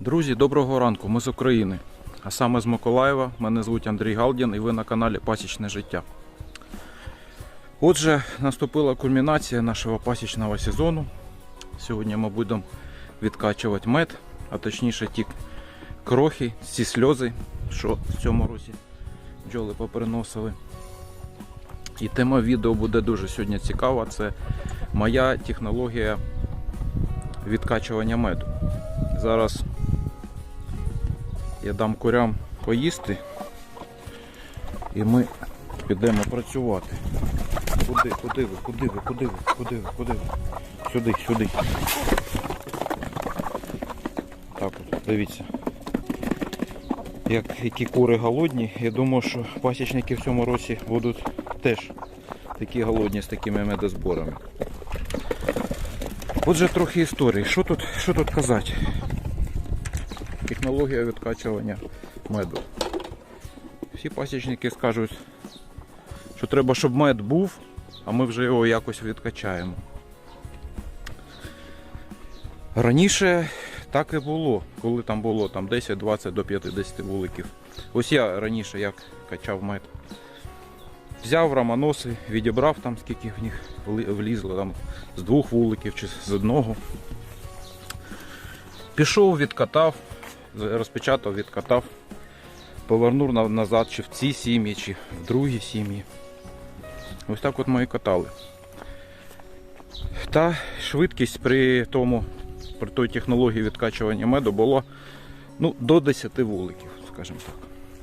Друзі, доброго ранку. Ми з України. А саме з Миколаєва. Мене звуть Андрій Галдін і ви на каналі Пасічне життя. Отже, наступила кульмінація нашого пасічного сезону. Сьогодні ми будемо відкачувати мед, а точніше ті крохи, ці сльози, що в цьому році бджоли поприносили. І тема відео буде дуже сьогодні цікава. Це моя технологія відкачування меду. Зараз я дам курям поїсти і ми підемо працювати. Куди, куди ви, куди ви, куди ви, куди ви, куди ви? Сюди, сюди. Так от, дивіться. Як які кури голодні, я думаю, що пасічники в цьому році будуть теж такі голодні з такими медозборами. Отже, трохи історії. Що тут, що тут казати? Технологія відкачування меду. Всі пасічники скажуть, що треба, щоб мед був, а ми вже його якось відкачаємо. Раніше так і було, коли там було там 10-20 до 50 вуликів. Ось я раніше як качав мед. Взяв рамоноси, відібрав там, скільки в них влізло, там з двох вуликів чи з одного. Пішов, відкатав, розпечатав, відкатав, повернув назад, чи в ці сім'ї, чи в другі сім'ї. Ось так от ми і катали. Та швидкість при тому, при той технології відкачування меду було ну, до 10 вуликів, скажімо так.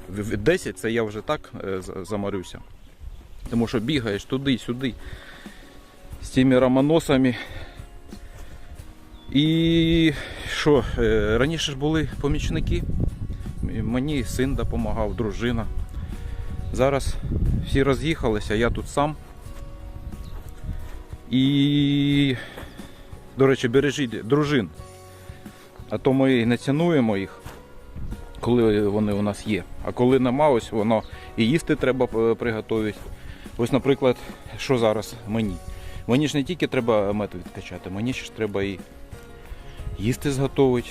В- в 10 це я вже так е, з- заморюся. Тому що бігаєш туди-сюди з цими рамоносами. І що, е, раніше ж були помічники. Мені син допомагав, дружина. Зараз всі роз'їхалися, я тут сам. І, до речі, бережіть дружин. А то ми не цінуємо їх, коли вони у нас є. А коли нема, ось воно і їсти треба е, приготувати. Ось, наприклад, що зараз мені? Мені ж не тільки треба мед відкачати, мені ж треба і їсти зготовити.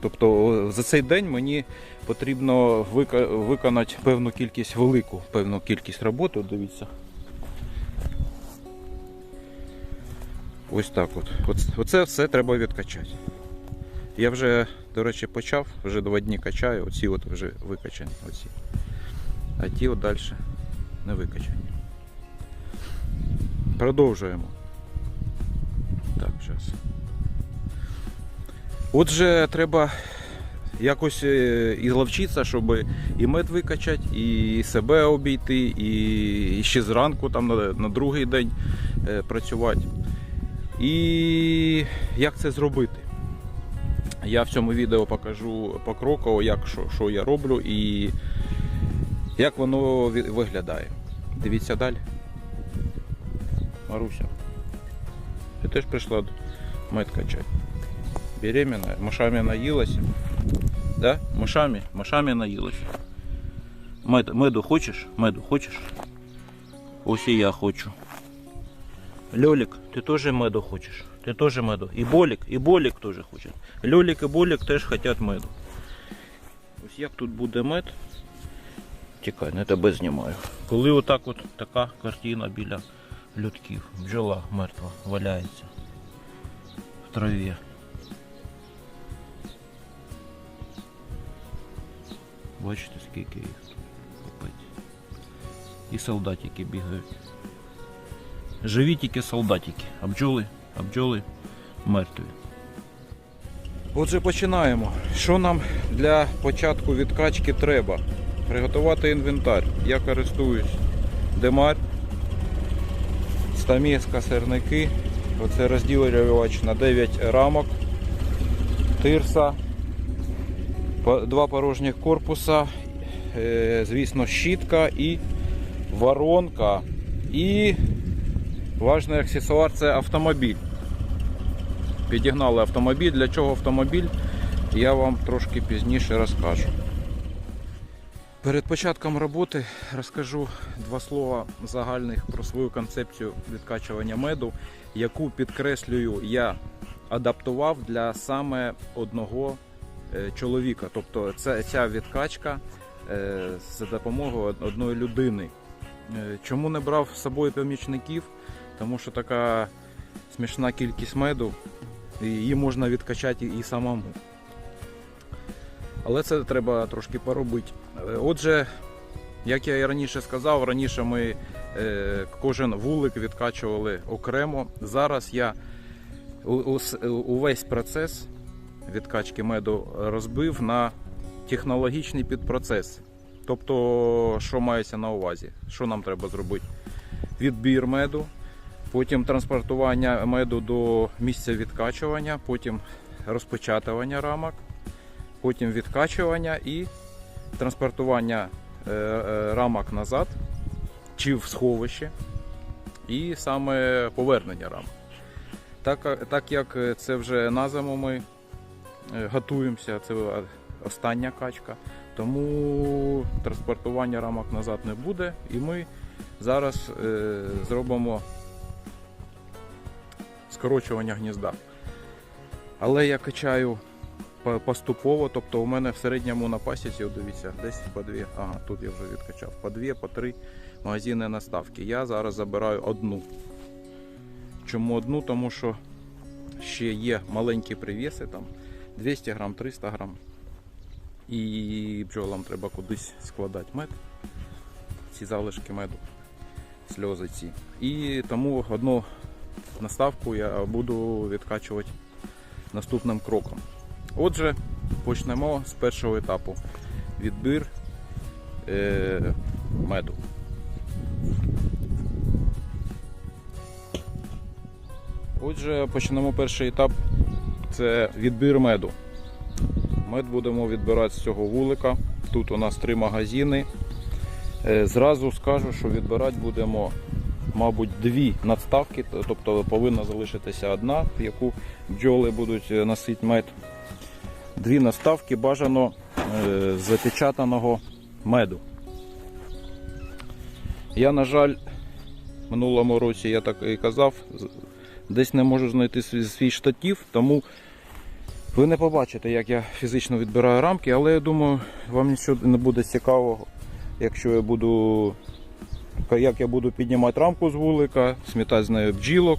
Тобто за цей день мені потрібно виконати певну кількість, велику певну кількість роботи. Дивіться. Ось так от. Оце все треба відкачати. Я вже, до речі, почав, вже два дні качаю, оці от вже викачані. Оці. А ті от далі не викачані. Продовжуємо. Так, зараз. Отже, треба якось е, і зловчитися, щоб і мед викачати, і себе обійти, і ще зранку там на, на другий день е, працювати. І як це зробити? Я в цьому відео покажу покроково, як що, що я роблю і як воно виглядає. Дивіться далі. Маруся. Ти теж прийшла мед качати. Беременная, мышами наїлася. Да? Мышами, мышами наїлася. Мед, меду хочеш? Меду хочеш? Ось і я хочу. Льолік, ти теж меду хочеш? Ти теж меду. І Болік, і Болік теж хоче. Льолік і Болік теж хочуть меду. Ось як тут буде мед. Тікай, не тебе знімаю. Коли отак от така картина біля людків. Бджола мертва валяється в траві. Бачите, скільки їх тут. І солдатики бігають. Живі тільки солдатики, а бджоли, а бджоли мертві. Отже, починаємо. Що нам для початку відкачки треба? Приготувати інвентар. Я користуюсь демар, стамеска, сирники. Оце розділювач на 9 рамок, тирса, два порожніх корпуса, е, звісно, щітка і воронка. І важний аксесуар це автомобіль. Підігнали автомобіль. Для чого автомобіль? Я вам трошки пізніше розкажу. Перед початком роботи розкажу два слова загальних про свою концепцію відкачування меду, яку підкреслюю я адаптував для саме одного е, чоловіка. Тобто це, ця відкачка е, за допомогою одної людини. Е, Чому не брав з собою помічників? Тому що така смішна кількість меду, її можна відкачати і самому. Але це треба трошки поробити. Е, Отже, як я і раніше сказав, раніше ми е, кожен вулик відкачували окремо. Зараз я увесь процес відкачки меду розбив на технологічний підпроцес. Тобто, що мається на увазі? Що нам треба зробити? Відбір меду, потім транспортування меду до місця відкачування, потім розпечатування рамок, потім відкачування і транспортування е, е, рамок назад чи в сховище, і саме повернення рамок. Так, так як це вже на зиму ми е, готуємося, це остання качка, тому транспортування рамок назад не буде, і ми зараз е, зробимо скорочування гнізда. Але я качаю поступово, тобто у мене в середньому на пасіці, дивіться, десь по дві, ага, тут я вже відкачав, по дві, по три магазини наставки. Я зараз забираю одну. Чому одну? Тому що ще є маленькі привіси, там 200 грам, 300 грам. І бджолам треба кудись складати мед, ці залишки меду, сльози ці. І тому одну наставку я буду відкачувати наступним кроком. Отже, почнемо з першого етапу. Відбір е, меду. Отже, почнемо перший етап. Це відбір меду. Мед будемо відбирати з цього вулика. Тут у нас три магазини. Е, Зразу скажу, що відбирати будемо, мабуть, дві надставки, тобто повинна залишитися одна, в яку бджоли будуть е, носити мед. Дві наставки бажано е, запечатаного меду. Я, на жаль, минулому році я так і казав, десь не можу знайти свій штатів, тому ви не побачите, як я фізично відбираю рамки, але я думаю, вам нічого не буде цікавого, якщо я буду. Як я буду піднімати рамку з вулика, смітати з нею бджілок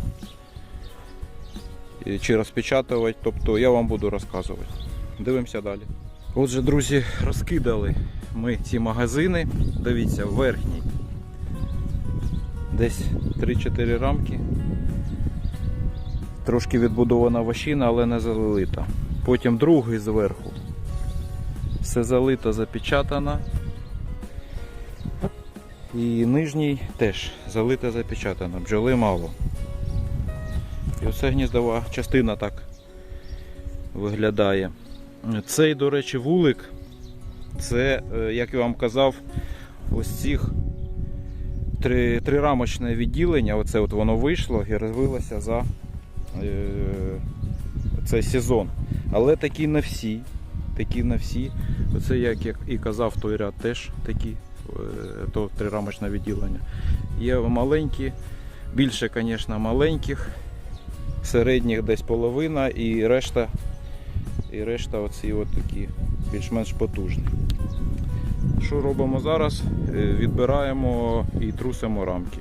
чи розпечатувати, тобто я вам буду розказувати. Дивимося далі. Отже, друзі, розкидали ми ці магазини. Дивіться, верхній. Десь 3-4 рамки. Трошки відбудована вощина, але не залита. Потім другий зверху. Все залито, запечатано. І нижній теж залито, запечатано. Бджоли мало. І оце гніздова частина так виглядає. Цей, до речі, вулик. Це, е, як я вам казав, ось цих три, трирамочне відділення. Оце от воно вийшло і розвилося за е, цей сезон. Але такі не всі. Такі не всі. Оце, як я і казав, той ряд теж такі, е, то трирамочне відділення. Є маленькі, більше, звісно, маленьких, середніх десь половина і решта, і решта оці от такі більш-менш потужні. Що робимо зараз? Е, Відбираємо і трусимо рамки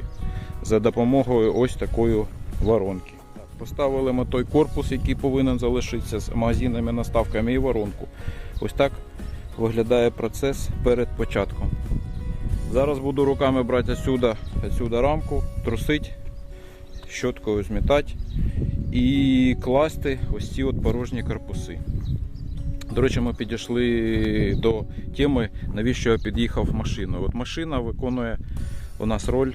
за допомогою ось такої воронки. Поставили ми той корпус, який повинен залишитися з магазинами, наставками і воронку. Ось так виглядає процес перед початком. Зараз буду руками брати отсюда, отсюда рамку, трусити, щоткою змітати і класти ось ці от порожні корпуси. До речі, ми підійшли до теми, навіщо я під'їхав машиною. От машина виконує у нас роль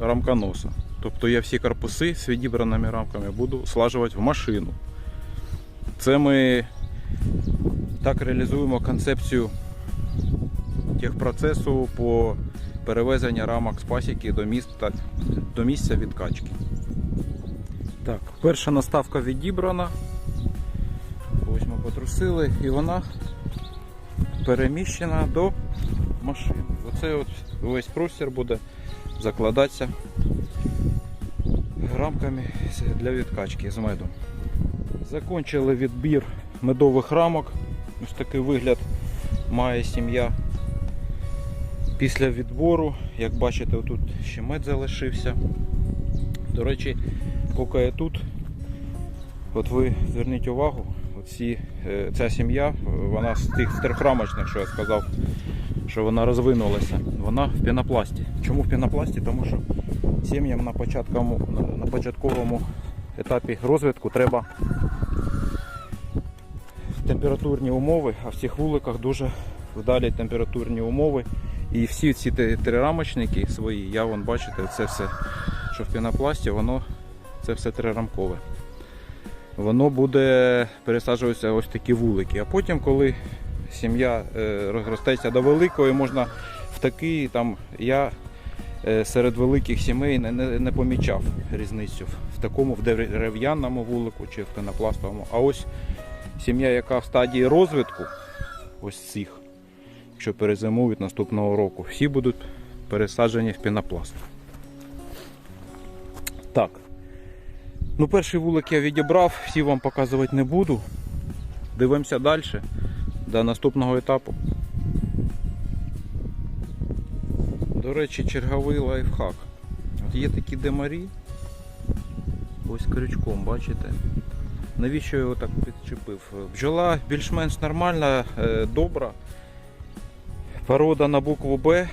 рамконоса. Тобто я всі корпуси з відібраними рамками буду слажувати в машину. Це ми так реалізуємо концепцію техпроцесу по перевезенню рамок з пасіки до, міста, до місця відкачки. Так, перша наставка відібрана. Ось ми потрусили і вона переміщена до машини. Оце от весь простір буде закладатися рамками для відкачки з медом. Закончили відбір медових рамок. Ось такий вигляд має сім'я після відбору. Як бачите, тут ще мед залишився. До речі, поки я тут, от ви зверніть увагу, оці, е, ця сім'я, е, вона з тих трьохрамочних, що я сказав, що вона розвинулася, вона в пінопласті. Чому в пінопласті? Тому що сім'ям на, початковому, на- початковому етапі розвитку треба температурні умови, а в цих вуликах дуже вдалі температурні умови. І всі ці те- трирамочники свої, я вон бачите, це все, що в пінопласті, воно це все трирамкове. Воно буде пересаджуватися ось такі вулики. А потім, коли сім'я е, розростеться до великої, можна в такий там я е, серед великих сімей не, не, не помічав різницю в такому в дерев'яному вулику чи в пенопластовому. А ось сім'я, яка в стадії розвитку, ось цих, якщо перезимують наступного року, всі будуть пересаджені в пінопласт. Так. Ну, перший вулик я відібрав, всі вам показувати не буду. Дивимося далі до наступного етапу. До речі, черговий лайфхак. От є такі демарі. Ось крючком, бачите? Навіщо я його так підчепив? Бджола більш-менш нормальна, е, добра. Порода на букву Б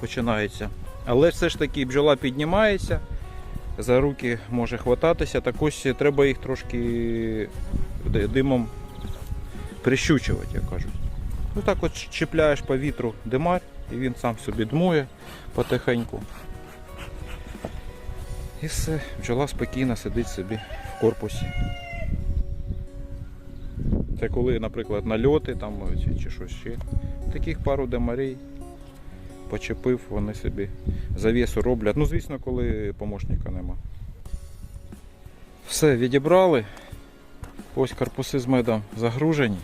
починається. Але все ж таки бджола піднімається, за руки може хвататися, так ось треба їх трошки димом прищучувати, як кажуть. Ну так от чіпляєш по вітру димар і він сам собі дмує потихеньку. І все, бджола спокійно сидить собі в корпусі. Це коли, наприклад, нальоти там чи, чи щось ще. Таких пару демарей почепив, вони собі завісу роблять. Ну, звісно, коли помощника нема. Все, відібрали. Ось корпуси з медом загружені.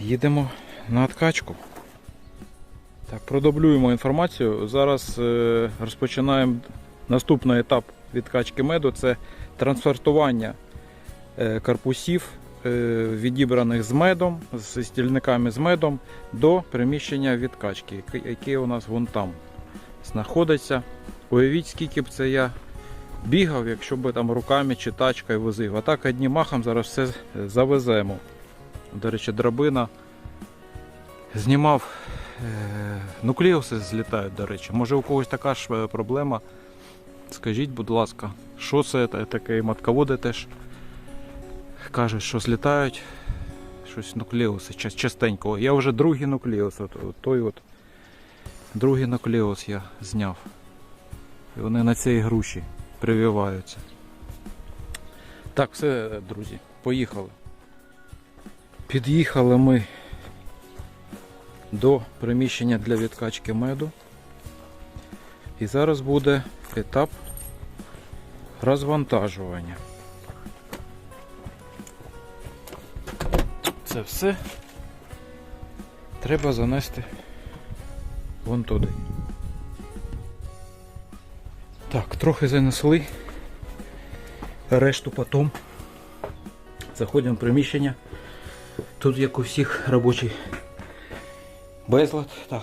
Їдемо на откачку. Так, продублюємо інформацію. Зараз е, розпочинаємо наступний етап відкачки меду це трансфертування е, корпусів, е, відібраних з медом, з стільниками з медом до приміщення відкачки, яке у нас вон там знаходиться. Уявіть, скільки б це я бігав, якщо б там руками чи тачкою возив. А так одним махом зараз все завеземо. До речі, драбина знімав. е, Нуклеуси злітають, до речі. Може у когось така ж е, проблема. Скажіть, будь ласка, що це таке? Матководи теж кажуть, що злітають щось нуклеуси ча- частенько. Я вже другий нуклеус, от той от другий нуклеус я зняв. І вони на цій груші прививаються. Так, все, друзі, поїхали. Під'їхали ми до приміщення для відкачки меду. І зараз буде етап розвантажування. Це все треба занести вон туди. Так, трохи занесли. Решту потім. Заходимо в приміщення. Тут як у всіх робочий безлад. Так.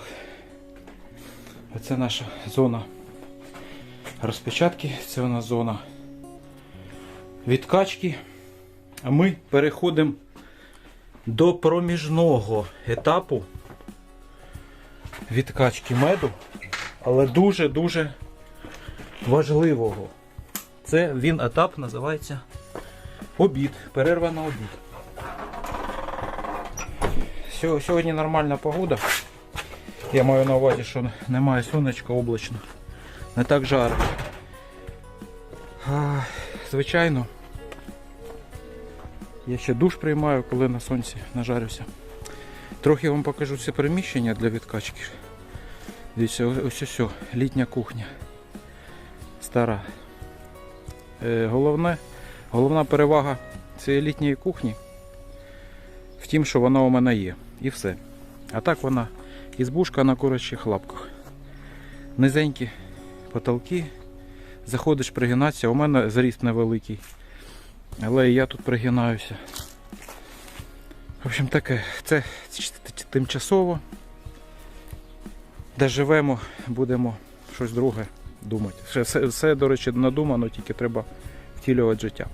Це наша зона розпечатки, це у нас зона відкачки. А ми переходимо до проміжного етапу відкачки меду, але дуже-дуже важливого. Це він етап називається обід, перерва на обід. Сьогодні нормальна погода. Я маю на увазі, що немає сонечка облачно. Не так жарко. Звичайно. Я ще душ приймаю, коли на сонці нажарюся. Трохи вам покажу це приміщення для відкачки. Дивіться, ось ось літня кухня. Стара. Е, головне, головна перевага цієї літньої кухні в тім, що вона у мене є. І все. А так вона ізбушка на курячих лапках. Низенькі потолки. Заходиш пригинатися. У мене зріст невеликий. Але і я тут пригинаюся. В общем, таке, це тимчасово. Де живемо, будемо щось друге думати. Все, все, до речі, надумано, тільки треба втілювати життя.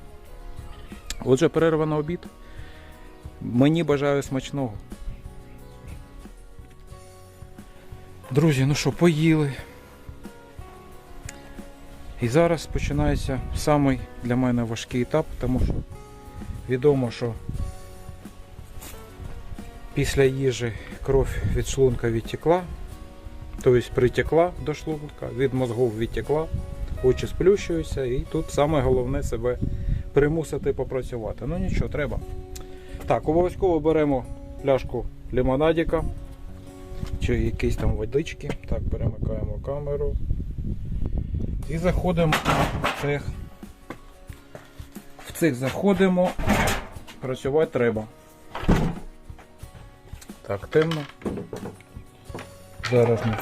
Отже, перерва на обід. Мені бажаю смачного. Друзі, ну що, поїли. І зараз починається самий для мене важкий етап, тому що відомо, що після їжі кров від шлунка відтекла, тобто притекла до шлунка, від мозгов відтекла, очі сплющуються і тут саме головне себе примусити попрацювати. Ну нічого, треба. Так, обов'язково беремо пляшку лимонадіка чи якісь там водички. Так, перемикаємо камеру. І заходимо в цех. В цех заходимо. Працювати треба. Так, темно. Зараз ми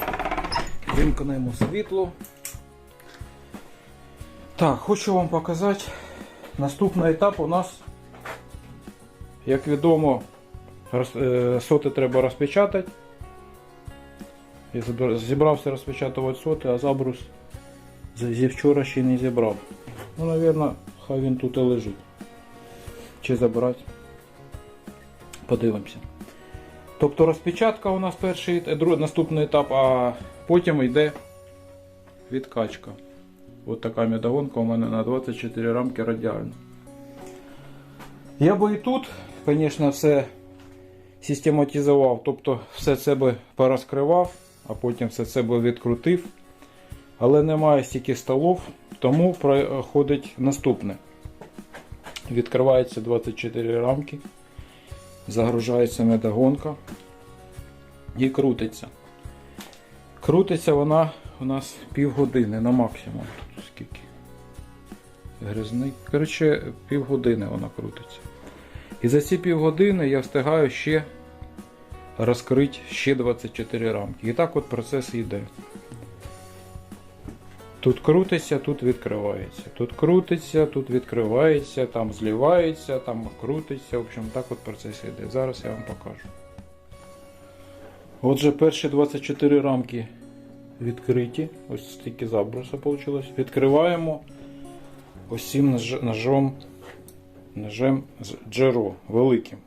вимкнемо світло. Так, хочу вам показати. Наступний етап у нас, як відомо, е, соти треба розпечатати. Я зібрався розпечатувати соти, а забрус зі вчора ще не зібрав. Ну, мабуть, хай він тут і лежить. Чи забрати. Подивимося. Тобто розпечатка у нас перший е, наступний етап, а потім йде відкачка. Ось така медогонка у мене на 24 рамки радіально. Я би і тут, звісно, все систематизував, тобто все це би порозкривав, а потім все це би відкрутив. Але немає стільки столов, тому проходить наступне. Відкривається 24 рамки, загружається медогонка і крутиться. Крутиться вона у нас півгодини на максимум. Тут скільки? Грязний. Коротше, півгодини вона крутиться. І за ці півгодини я встигаю ще розкрити ще 24 рамки. І так от процес йде. Тут крутиться, тут відкривається. Тут крутиться, тут відкривається, там зливається, там крутиться. В общем, так от процес йде. Зараз я вам покажу. Отже, перші 24 рамки відкриті. Ось стільки заброса вийшло. Відкриваємо ось цим ножом, ножем з джеро великим.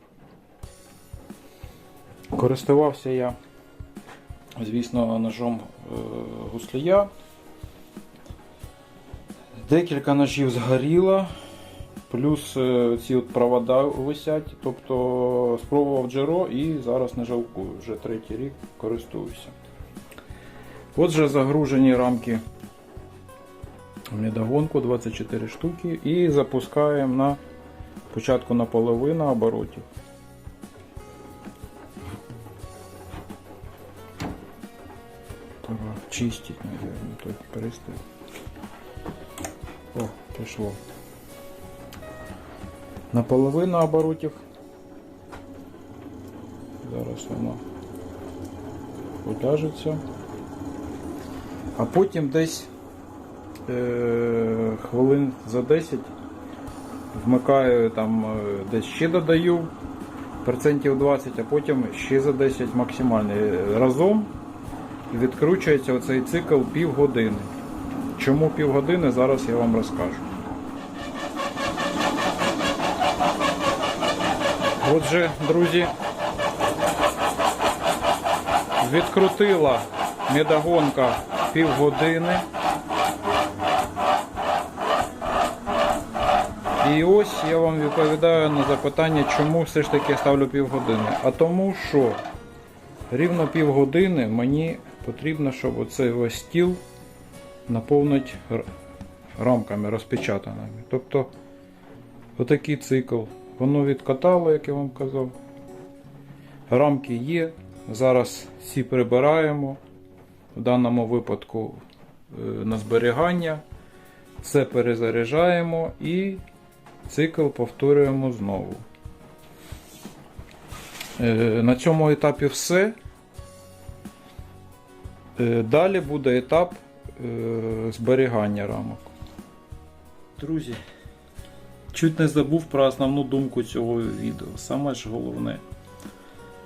Користувався я, звісно, ножом е, гуслія. Декілька ножів згоріло, плюс е, ці от провода висять. Тобто спробував джеро і зараз не жалкую. Вже третій рік користуюся. Отже, загружені рамки в медогонку 24 штуки і запускаємо на початку на половину оборотів. Треба чистить, той пристрій. О, пішло. На половину оборотів. Зараз воно уляжеться. А потім десь е, хвилин за 10 вмикаю там е, десь ще додаю процентів 20, а потім ще за 10 максимальний. Разом відкручується оцей цикл півгодини. Чому півгодини, зараз я вам розкажу. Отже, друзі, відкрутила медогонка півгодини. І ось я вам відповідаю на запитання, чому все ж таки я ставлю півгодини. А тому що рівно півгодини мені потрібно, щоб оцей весь стіл наповнити р- рамками розпечатаними. Тобто отакий цикл. Воно відкатало, як я вам казав. Рамки є. Зараз всі прибираємо. В даному випадку е, на зберігання. Все перезаряджаємо і цикл повторюємо знову. Е, На цьому етапі все. Е, Далі буде етап зберігання рамок. Друзі, Чуть не забув про основну думку цього відео. Саме ж головне.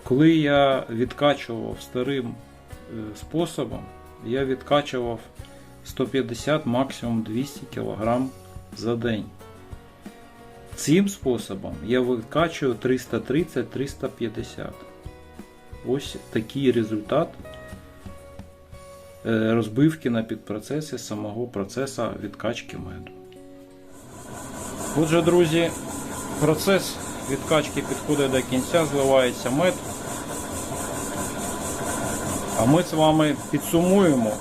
Коли я відкачував старим е, способом, я відкачував 150 максимум 200 кг за день. Цим способом я викачую 330-350. Ось такий результат е, розбивки на підпроцесі самого процесу відкачки меду. Отже, друзі, процес відкачки підходить до кінця, зливається мед. А ми з вами підсумуємо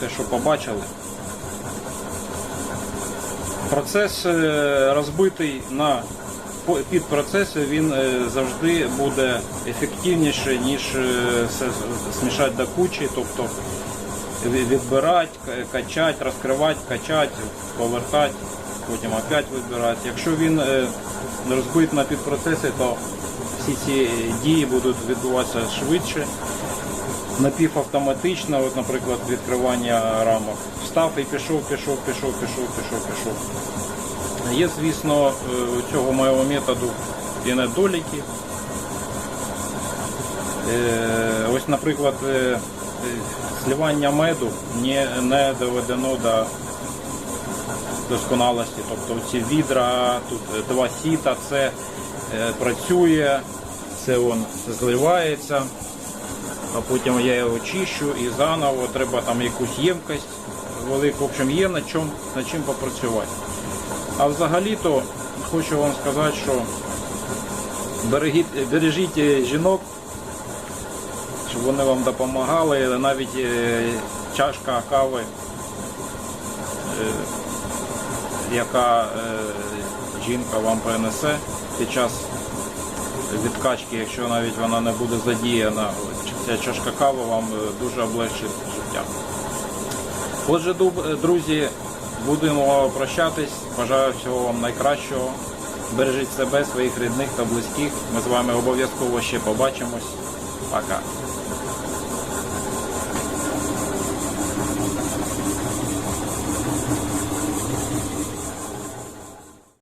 те, що побачили. Процес е, розбитий на підпроцеси, він е, завжди буде ефективніше, ніж е, змішати до кучі, тобто відбирати, качати, розкривати, качати, повертати, потім опять вибирати. Якщо він е, розбит на підпроцеси, то всі ці дії будуть відбуватися швидше напівавтоматично, от, наприклад, відкривання рамок. Встав і пішов, пішов, пішов, пішов, пішов, пішов. Є, звісно, е, у цього моєго методу і недоліки. Е, Ось, наприклад, сливання меду не, не доведено до досконалості. Тобто ці відра, тут два сіта, це е, працює, це он зливається а потім я його чищу і заново треба там якусь ємкость велику. В общем, є над чим, над чим попрацювати. А взагалі-то хочу вам сказати, що бережіть е, жінок, щоб вони вам допомагали, навіть е, чашка кави, е, яка е, жінка вам принесе під час відкачки, якщо навіть вона не буде задіяна, ця чашка кави вам дуже облегчить життя. Отже, друзі, будемо прощатись. Бажаю всього вам найкращого. Бережіть себе, своїх рідних та близьких. Ми з вами обов'язково ще побачимось. Пока.